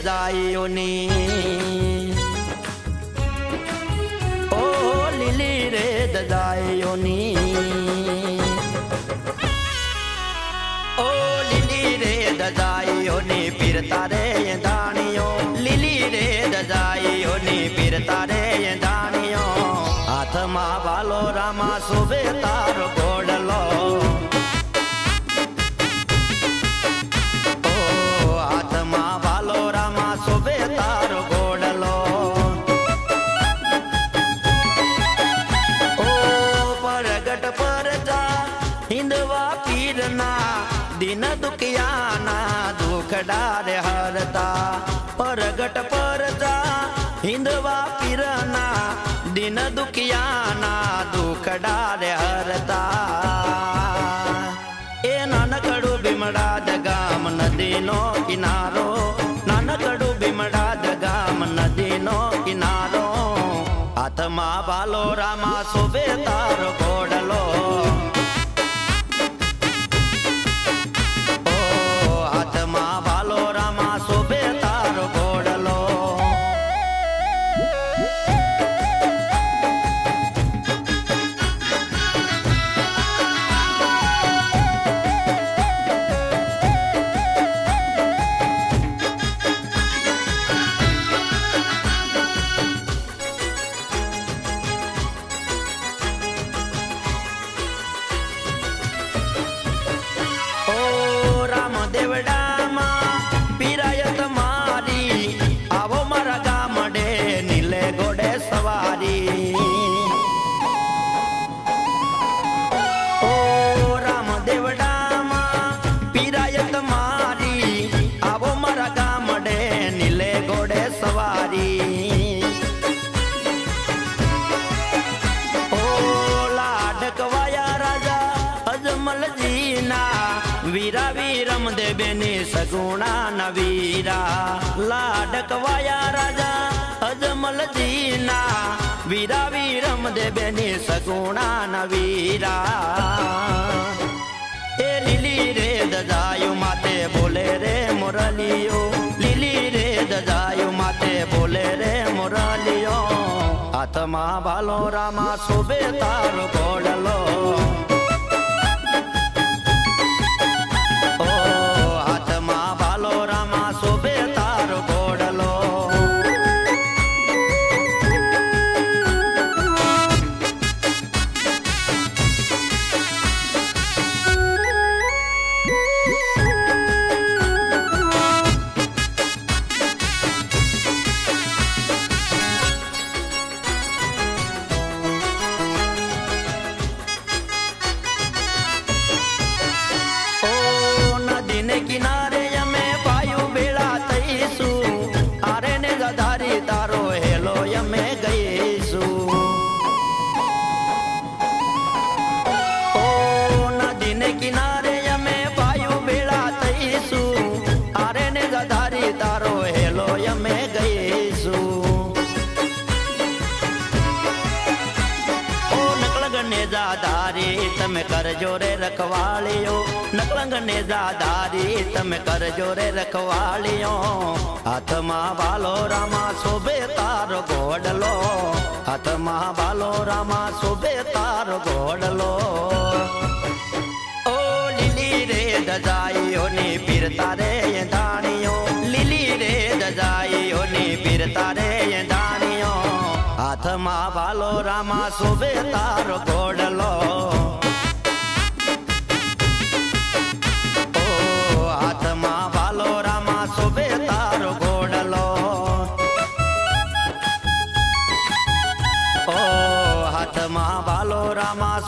દદાયોની ઓ લીલી રે દદાયોની ઓ લીલી રે દદાયોની પીરતા રે દાણીઓ લીલી રે દદાયોની પીરતા હિંદવા પીરના દિન દુખિયાના દુખડા રે હરતા પરગટ પરજા હિંદવા પીરના દિન દુખિયાના દુખડા રે હરતા એ નાનકડું ભીમડાદ ગામ નદીનો કિનારો નાનકડું ભીમડાદ ગામ નદીનો કિનારો હાથમાં બાલો રામા શોભે તારો ઘોડલો દેબેની સગુણા નવીરા. લાડકવાયા રાજા અજમલજીના. વીરા વીરમ દેબેની સગુણા નવીરા. એ લીલી રે દજાયું માતે બોલે રે મુરલીઓ. લીલી રે દજાયું માતે બોલે રે મુરલીઓ. આત્મા ભાલો રામા શોભે તારો ઘોડલો કરજો રે રખવાળીઓ. નકલંગ ને જાદારી તમે કરજો રે રખવાળીઓ. હાથમાં વાલો રામા શોભે તારો ગોડલો. હાથમાં વાલો રામા શોભે તારો ગોડલો. ઓ લીલી રે દજાઈઓની પીરતા રે દાણીઓ. લીલી રે દજાઈઓની પીરતા રે દાણીઓ. હાથમાં વાલો રામા શોભે તારો ઘોડલો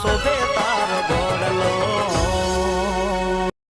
ઓ હાથમાં